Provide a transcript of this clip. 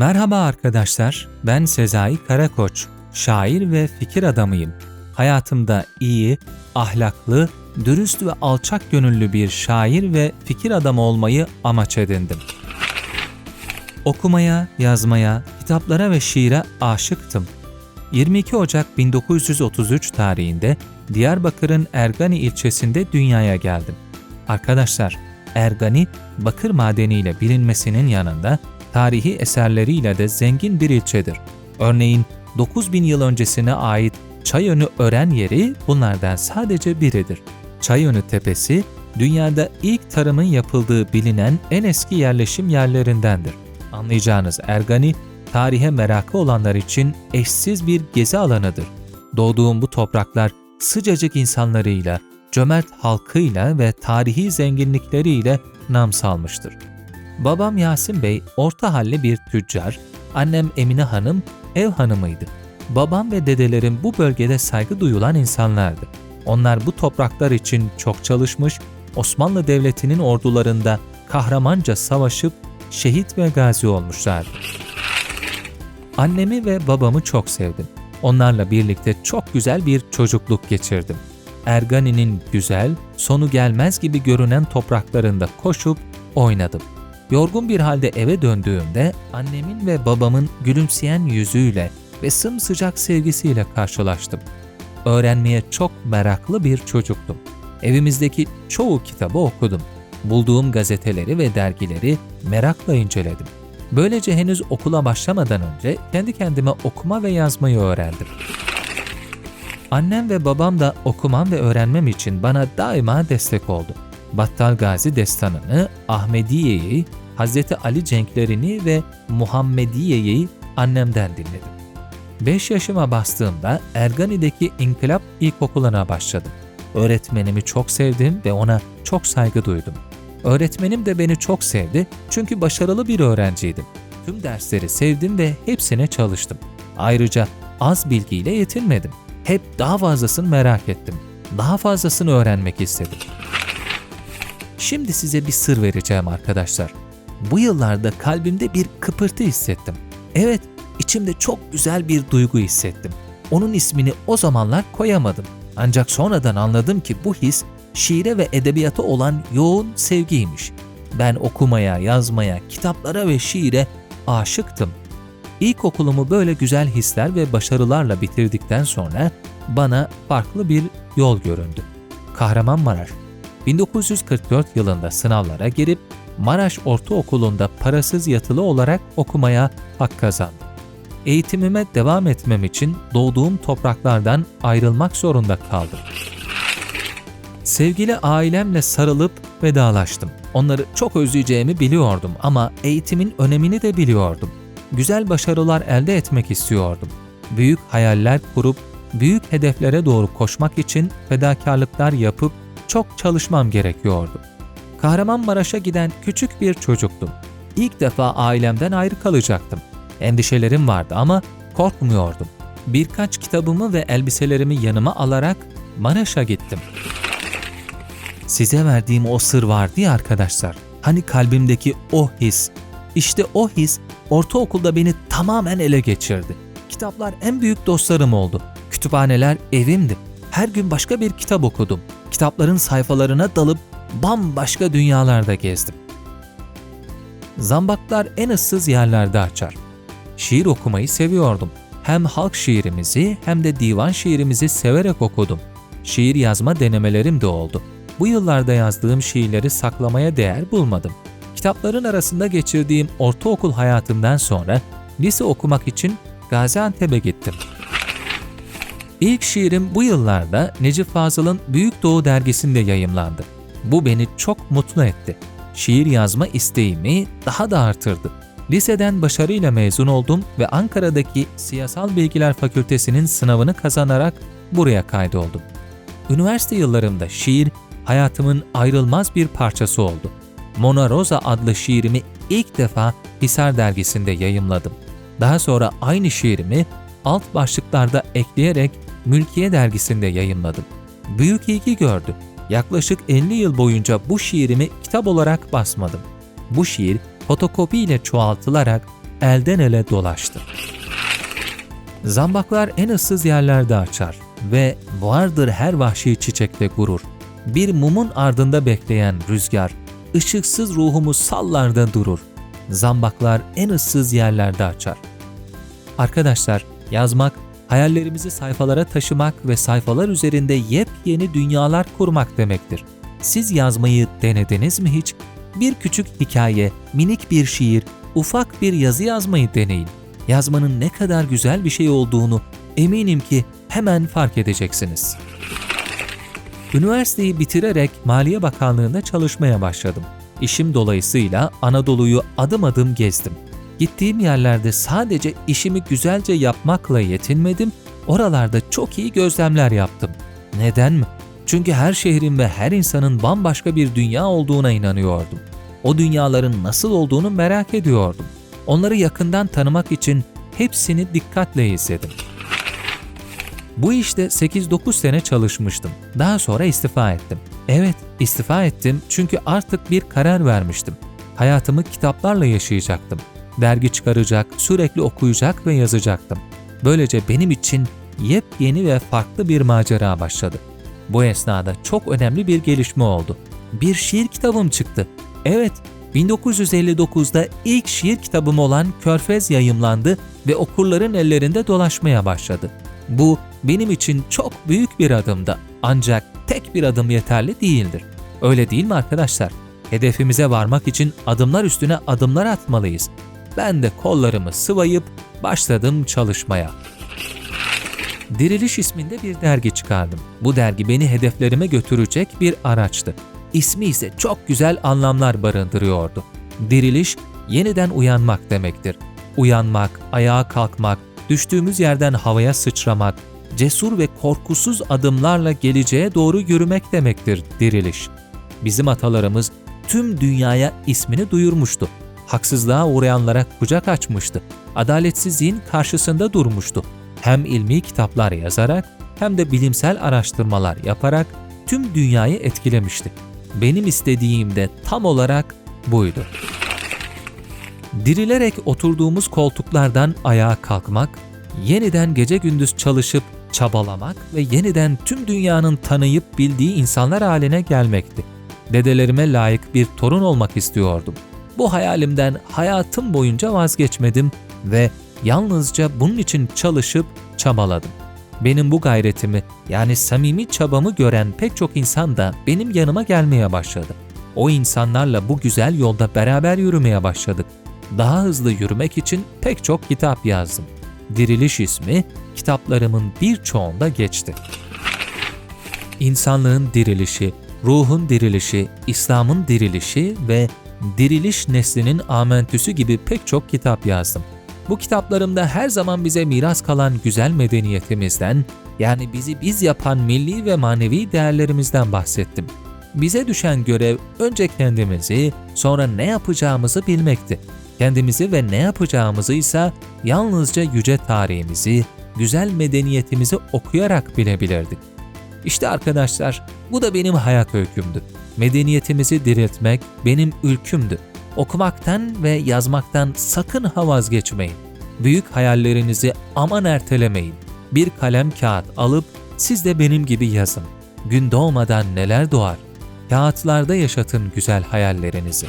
Merhaba arkadaşlar, ben Sezai Karakoç. Şair ve fikir adamıyım. Hayatımda iyi, ahlaklı, dürüst ve alçak gönüllü bir şair ve fikir adamı olmayı amaç edindim. Okumaya, yazmaya, kitaplara ve şiire aşıktım. 22 Ocak 1933 tarihinde Diyarbakır'ın Ergani ilçesinde dünyaya geldim. Arkadaşlar, Ergani, bakır madeniyle bilinmesinin yanında tarihi eserleriyle de zengin bir ilçedir. Örneğin 9000 yıl öncesine ait Çayönü Ören yeri bunlardan sadece biridir. Çayönü Tepesi, dünyada ilk tarımın yapıldığı bilinen en eski yerleşim yerlerindendir. Anlayacağınız Ergani, tarihe merakı olanlar için eşsiz bir gezi alanıdır. Doğduğum bu topraklar sıcacık insanlarıyla, cömert halkıyla ve tarihi zenginlikleriyle nam salmıştır. Babam Yasin Bey orta halli bir tüccar, annem Emine Hanım ev hanımıydı. Babam ve dedelerim bu bölgede saygı duyulan insanlardı. Onlar bu topraklar için çok çalışmış, Osmanlı Devleti'nin ordularında kahramanca savaşıp şehit ve gazi olmuşlardı. Annemi ve babamı çok sevdim. Onlarla birlikte çok güzel bir çocukluk geçirdim. Ergani'nin güzel, sonu gelmez gibi görünen topraklarında koşup oynadım. Yorgun bir halde eve döndüğümde annemin ve babamın gülümseyen yüzüyle ve sımsıcak sevgisiyle karşılaştım. Öğrenmeye çok meraklı bir çocuktum. Evimizdeki çoğu kitabı okudum. Bulduğum gazeteleri ve dergileri merakla inceledim. Böylece henüz okula başlamadan önce kendi kendime okuma ve yazmayı öğrendim. Annem ve babam da okumam ve öğrenmem için bana daima destek oldu. Battal Gazi destanını, Ahmediye'yi, Hz. Ali cenklerini ve Muhammediye'yi annemden dinledim. 5 yaşıma bastığımda Ergani'deki İnkılap İlkokulu'na başladım. Öğretmenimi çok sevdim ve ona çok saygı duydum. Öğretmenim de beni çok sevdi çünkü başarılı bir öğrenciydim. Tüm dersleri sevdim ve hepsine çalıştım. Ayrıca az bilgiyle yetinmedim. Hep daha fazlasını merak ettim. Daha fazlasını öğrenmek istedim. Şimdi size bir sır vereceğim arkadaşlar. Bu yıllarda kalbimde bir kıpırtı hissettim. Evet, içimde çok güzel bir duygu hissettim. Onun ismini o zamanlar koyamadım. Ancak sonradan anladım ki bu his şiire ve edebiyata olan yoğun sevgiymiş. Ben okumaya, yazmaya, kitaplara ve şiire aşıktım. İlkokulumu böyle güzel hisler ve başarılarla bitirdikten sonra bana farklı bir yol göründü. Kahramanmaraş. 1944 yılında sınavlara girip Maraş Ortaokulu'nda parasız yatılı olarak okumaya hak kazandım. Eğitimime devam etmem için doğduğum topraklardan ayrılmak zorunda kaldım. Sevgili ailemle sarılıp vedalaştım. Onları çok özleyeceğimi biliyordum ama eğitimin önemini de biliyordum. Güzel başarılar elde etmek istiyordum. Büyük hayaller kurup büyük hedeflere doğru koşmak için fedakarlıklar yapıp çok çalışmam gerekiyordu. Kahramanmaraş'a giden küçük bir çocuktum. İlk defa ailemden ayrı kalacaktım. Endişelerim vardı ama korkmuyordum. Birkaç kitabımı ve elbiselerimi yanıma alarak Maraş'a gittim. Size verdiğim o sır vardı ya arkadaşlar. Hani kalbimdeki o his. İşte o his ortaokulda beni tamamen ele geçirdi. Kitaplar en büyük dostlarım oldu. Kütüphaneler evimdi. Her gün başka bir kitap okudum. Kitapların sayfalarına dalıp bambaşka dünyalarda gezdim. Zambaklar en ıssız yerlerde açar. Şiir okumayı seviyordum. Hem halk şiirimizi hem de divan şiirimizi severek okudum. Şiir yazma denemelerim de oldu. Bu yıllarda yazdığım şiirleri saklamaya değer bulmadım. Kitapların arasında geçirdiğim ortaokul hayatımdan sonra lise okumak için Gaziantep'e gittim. İlk şiirim bu yıllarda Necip Fazıl'ın Büyük Doğu dergisinde yayımlandı. Bu beni çok mutlu etti. Şiir yazma isteğimi daha da artırdı. Liseden başarıyla mezun oldum ve Ankara'daki Siyasal Bilgiler Fakültesinin sınavını kazanarak buraya kaydoldum. Üniversite yıllarımda şiir hayatımın ayrılmaz bir parçası oldu. Mona Rosa adlı şiirimi ilk defa Hisar dergisinde yayımladım. Daha sonra aynı şiirimi alt başlıklarda ekleyerek Mülkiye dergisinde yayımladım. Büyük ilgi gördü. Yaklaşık 50 yıl boyunca bu şiirimi kitap olarak basmadım. Bu şiir fotokopi ile çoğaltılarak elden ele dolaştı. Zambaklar en ıssız yerlerde açar ve vardır her vahşi çiçekte gurur. Bir mumun ardında bekleyen rüzgar, ışıksız ruhumu sallarda durur. Zambaklar en ıssız yerlerde açar. Arkadaşlar, yazmak, hayallerimizi sayfalara taşımak ve sayfalar üzerinde yepyeni dünyalar kurmak demektir. Siz yazmayı denediniz mi hiç? Bir küçük hikaye, minik bir şiir, ufak bir yazı yazmayı deneyin. Yazmanın ne kadar güzel bir şey olduğunu eminim ki hemen fark edeceksiniz. Üniversiteyi bitirerek Maliye Bakanlığı'nda çalışmaya başladım. İşim dolayısıyla Anadolu'yu adım adım gezdim. Gittiğim yerlerde sadece işimi güzelce yapmakla yetinmedim, oralarda çok iyi gözlemler yaptım. Neden mi? Çünkü her şehrin ve her insanın bambaşka bir dünya olduğuna inanıyordum. O dünyaların nasıl olduğunu merak ediyordum. Onları yakından tanımak için hepsini dikkatle izledim. Bu işte 8-9 sene çalışmıştım. Daha sonra istifa ettim. Evet, istifa ettim çünkü artık bir karar vermiştim. Hayatımı kitaplarla yaşayacaktım. Dergi çıkaracak, sürekli okuyacak ve yazacaktım. Böylece benim için yepyeni ve farklı bir macera başladı. Bu esnada çok önemli bir gelişme oldu. Bir şiir kitabım çıktı. Evet, 1959'da ilk şiir kitabım olan Körfez yayımlandı ve okurların ellerinde dolaşmaya başladı. Bu benim için çok büyük bir adımdı. Ancak tek bir adım yeterli değildir. Öyle değil mi arkadaşlar? Hedefimize varmak için adımlar üstüne adımlar atmalıyız. Ben de kollarımı sıvayıp başladım çalışmaya. Diriliş isminde bir dergi çıkardım. Bu dergi beni hedeflerime götürecek bir araçtı. İsmi ise çok güzel anlamlar barındırıyordu. Diriliş, yeniden uyanmak demektir. Uyanmak, ayağa kalkmak, düştüğümüz yerden havaya sıçramak, cesur ve korkusuz adımlarla geleceğe doğru yürümek demektir diriliş. Bizim atalarımız tüm dünyaya ismini duyurmuştu. Haksızlığa uğrayanlara kucak açmıştı. Adaletsizliğin karşısında durmuştu. Hem ilmi kitaplar yazarak hem de bilimsel araştırmalar yaparak tüm dünyayı etkilemişti. Benim istediğim de tam olarak buydu. Dirilerek oturduğumuz koltuklardan ayağa kalkmak, yeniden gece gündüz çalışıp çabalamak ve yeniden tüm dünyanın tanıyıp bildiği insanlar haline gelmekti. Dedelerime layık bir torun olmak istiyordum. Bu hayalimden hayatım boyunca vazgeçmedim ve yalnızca bunun için çalışıp çabaladım. Benim bu gayretimi yani samimi çabamı gören pek çok insan da benim yanıma gelmeye başladı. O insanlarla bu güzel yolda beraber yürümeye başladık. Daha hızlı yürümek için pek çok kitap yazdım. Diriliş ismi kitaplarımın birçoğunda geçti. İnsanlığın dirilişi, ruhun dirilişi, İslam'ın dirilişi ve diriliş neslinin amentüsü gibi pek çok kitap yazdım. Bu kitaplarımda her zaman bize miras kalan güzel medeniyetimizden, yani bizi biz yapan milli ve manevi değerlerimizden bahsettim. Bize düşen görev önce kendimizi, sonra ne yapacağımızı bilmekti. Kendimizi ve ne yapacağımızı ise yalnızca yüce tarihimizi, güzel medeniyetimizi okuyarak bilebilirdik. İşte arkadaşlar, bu da benim hayat öykümdü. Medeniyetimizi diriltmek benim ülkümdü. Okumaktan ve yazmaktan sakın ha vazgeçmeyin. Büyük hayallerinizi aman ertelemeyin. Bir kalem kağıt alıp siz de benim gibi yazın. Gün doğmadan neler doğar? Kağıtlarda yaşatın güzel hayallerinizi.